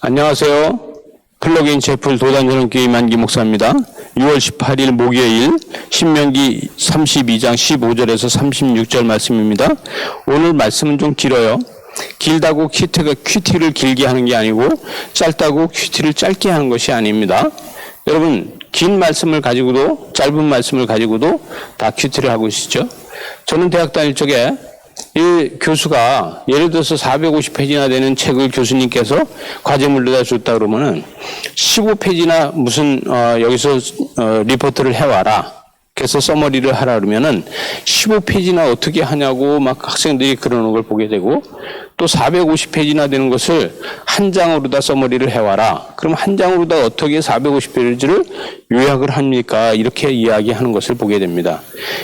안녕하세요. 플러그인 채플 도단전원교회 만기 목사입니다. 6월 18일 목요일 신명기 32장 15절에서 36절 말씀입니다. 오늘 말씀은 좀 길어요. 길다고 큐티가 큐티를 길게 하는 게 아니고 짧다고 큐티를 짧게 하는 것이 아닙니다. 여러분 긴 말씀을 가지고도 짧은 말씀을 가지고도 다 큐티를 하고 있죠. 저는 대학 다닐 적에 이 교수가 예를 들어서 450페이지나 되는 책을 교수님께서 과제 물려다 줬다 그러면은 15페이지나 무슨 어 여기서 어 리포트를 해와라. 그래서 써머리를 하라 그러면은 15페이지나 어떻게 하냐고 막 학생들이 그러는 걸 보게 되고 또 450페이지나 되는 것을 한 장으로 다 써머리를 해와라. 그럼 한 장으로 다 어떻게 450페이지를 요약을 합니까? 이렇게 이야기하는 것을 보게 됩니다.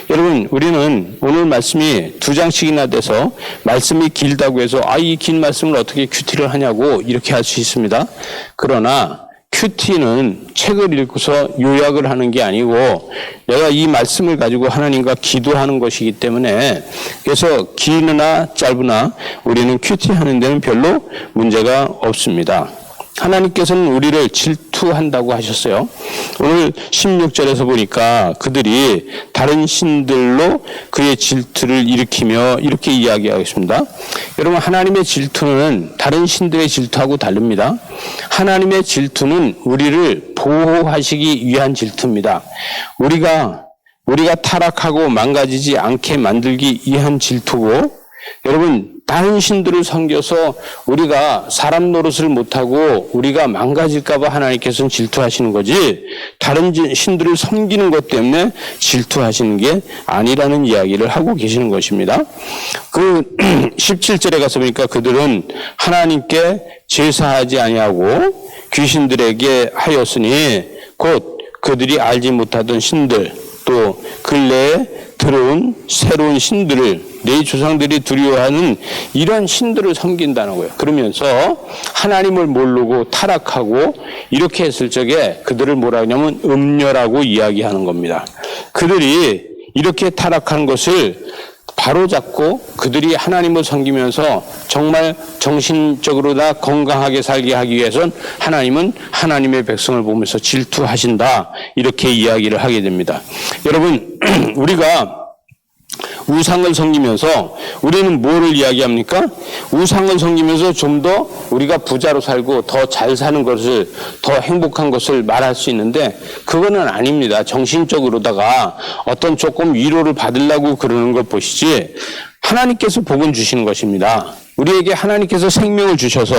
여러분, 우리는 오늘 말씀이 두 장씩이나 돼서 말씀이 길다고 해서 아, 이 긴 말씀을 어떻게 큐티를 하냐고 이렇게 할 수 있습니다. 그러나 큐티는 책을 읽고서 요약을 하는 게 아니고 내가 이 말씀을 가지고 하나님과 기도하는 것이기 때문에 그래서 기느나 짧으나 우리는 큐티하는 데는 별로 문제가 없습니다. 하나님께서는 우리를 질투한다고 하셨어요. 오늘 16절에서 보니까 그들이 다른 신들로 그의 질투를 일으키며 이렇게 이야기하고 있습니다. 여러분, 하나님의 질투는 다른 신들의 질투하고 다릅니다. 하나님의 질투는 우리를 보호하시기 위한 질투입니다. 우리가, 우리가 타락하고 망가지지 않게 만들기 위한 질투고, 여러분, 다른 신들을 섬겨서 우리가 사람 노릇을 못하고 우리가 망가질까봐 하나님께서는 질투하시는 거지, 다른 신들을 섬기는 것 때문에 질투하시는 게 아니라는 이야기를 하고 계시는 것입니다. 그 17절에 가서 보니까 그들은 하나님께 제사하지 아니하고 귀신들에게 하였으니 곧 그들이 알지 못하던 신들 또 근래에 들어온 새로운 신들을 내 조상들이 두려워하는 이런 신들을 섬긴다는 거예요. 그러면서 하나님을 모르고 타락하고 이렇게 했을 적에 그들을 뭐라 하냐면 음녀라고 이야기하는 겁니다. 그들이 이렇게 타락한 것을 바로잡고 그들이 하나님을 섬기면서 정말 정신적으로나 건강하게 살게 하기 위해선 하나님은 하나님의 백성을 보면서 질투하신다. 이렇게 이야기를 하게 됩니다. 여러분, 우리가 우상을 섬기면서 우리는 뭐를 이야기합니까? 우상을 섬기면서 좀 더 우리가 부자로 살고 더 잘 사는 것을 더 행복한 것을 말할 수 있는데 그거는 아닙니다. 정신적으로다가 어떤 조금 위로를 받으려고 그러는 걸 보시지 하나님께서 복은 주시는 것입니다. 우리에게 하나님께서 생명을 주셔서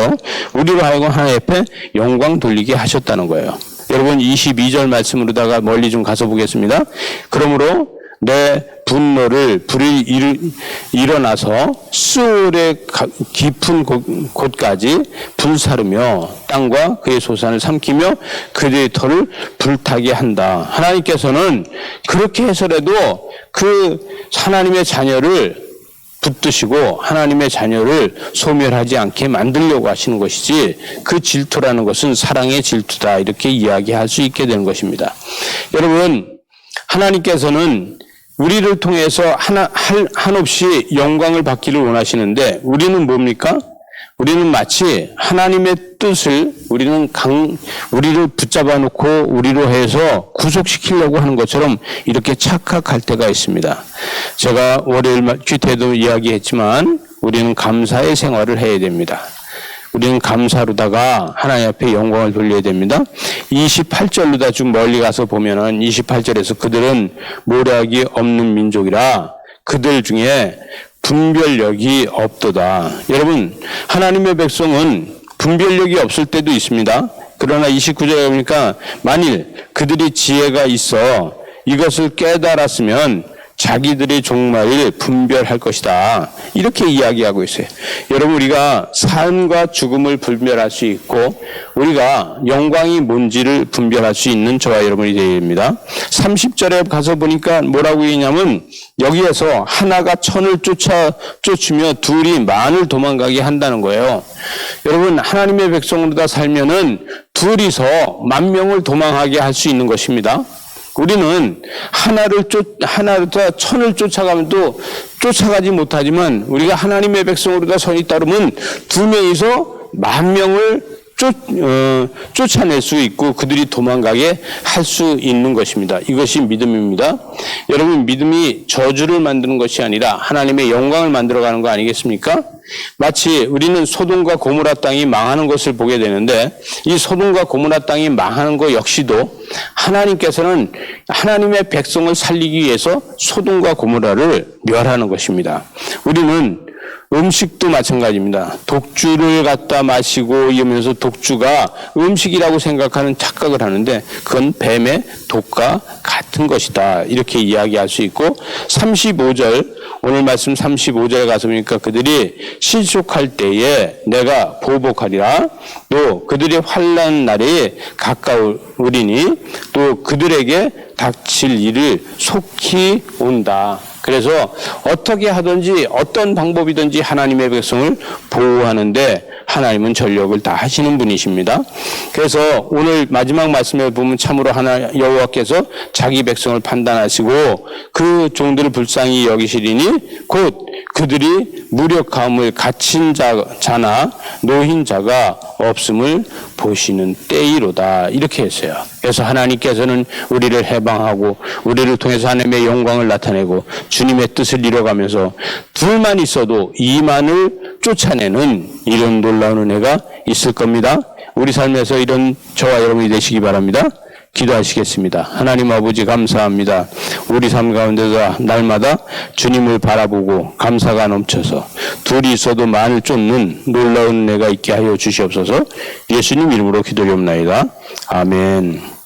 우리로 하여금 하나님 앞에 영광 돌리게 하셨다는 거예요. 여러분 22절 말씀으로다가 멀리 좀 가서 보겠습니다. 그러므로 내 분노를 불이 일, 일어나서 수월의 깊은 곳, 까지 불사르며 땅과 그의 소산을 삼키며 그들의 털을 불타게 한다. 하나님께서는 그렇게 해서라도 그 하나님의 자녀를 붙드시고 하나님의 자녀를 소멸하지 않게 만들려고 하시는 것이지 그 질투라는 것은 사랑의 질투다 이렇게 이야기할 수 있게 되는 것입니다. 여러분 하나님께서는 우리를 통해서 하나, 한, 한없이 영광을 받기를 원하시는데 우리는 뭡니까? 우리는 마치 하나님의 뜻을 우리는 강, 우리를 붙잡아 놓고 우리로 해서 구속시키려고 하는 것처럼 이렇게 착각할 때가 있습니다. 제가 월요일 귀태도 이야기했지만 우리는 감사의 생활을 해야 됩니다. 우리는 감사로다가 하나님 앞에 영광을 돌려야 됩니다. 28절로다 좀 멀리 가서 보면은 28절에서 그들은 모략이 없는 민족이라 그들 중에 분별력이 없도다. 여러분, 하나님의 백성은 분별력이 없을 때도 있습니다. 그러나 29절에 보니까 만일 그들이 지혜가 있어 이것을 깨달았으면 자기들이 종말을 분별할 것이다. 이렇게 이야기하고 있어요. 여러분, 우리가 삶과 죽음을 분별할 수 있고, 우리가 영광이 뭔지를 분별할 수 있는 저와 여러분이 되어야 됩니다. 30절에 가서 보니까 뭐라고 했냐면, 여기에서 하나가 천을 쫓아, 쫓으며 둘이 만을 도망가게 한다는 거예요. 여러분, 하나님의 백성으로 다 살면은 둘이서 만 명을 도망하게 할 수 있는 것입니다. 우리는 하나를 쫓, 하나를 천을 쫓아가면 또 쫓아가지 못하지만 우리가 하나님의 백성으로 다 선이 따르면 두 명이서 만 명을 쫓, 어, 쫓아낼 수 있고 그들이 도망가게 할 수 있는 것입니다. 이것이 믿음입니다. 여러분 믿음이 저주를 만드는 것이 아니라 하나님의 영광을 만들어가는 거 아니겠습니까? 마치 우리는 소돔과 고모라 땅이 망하는 것을 보게 되는데 이 소돔과 고모라 땅이 망하는 것 역시도 하나님께서는 하나님의 백성을 살리기 위해서 소돔과 고모라를 멸하는 것입니다. 우리는 음식도 마찬가지입니다. 독주를 갖다 마시고 이러면서 독주가 음식이라고 생각하는 착각을 하는데 그건 뱀의 독과 같은 것이다. 이렇게 이야기할 수 있고 35절 오늘 말씀 35절에 가서 보니까 그들이 실족할 때에 내가 보복하리라 또 그들의 환란 날이 가까우리니 또 그들에게 닥칠 일을 속히 온다. 그래서 어떻게 하든지 어떤 방법이든지 하나님의 백성을 보호하는데 하나님은 전력을 다 하시는 분이십니다. 그래서 오늘 마지막 말씀에 보면 참으로 하나 여호와께서 자기 백성을 판단하시고 그 종들을 불쌍히 여기시리니 곧 그들이 무력함을 갇힌 자, 자나 노인 자가 없음을 보시는 때이로다 이렇게 했어요. 그래서 하나님께서는 우리를 해방하고 우리를 통해서 하나님의 영광을 나타내고 주님의 뜻을 이뤄가면서 둘만 있어도 이만을 쫓아내는 이런 놀라운 은혜가 있을 겁니다. 우리 삶에서 이런 저와 여러분이 되시기 바랍니다. 기도하시겠습니다. 하나님 아버지 감사합니다. 우리 삶 가운데서 날마다 주님을 바라보고 감사가 넘쳐서 둘이 있어도 만을 쫓는 놀라운 은혜가 있게 하여 주시옵소서 예수님 이름으로 기도리옵나이다. 아멘.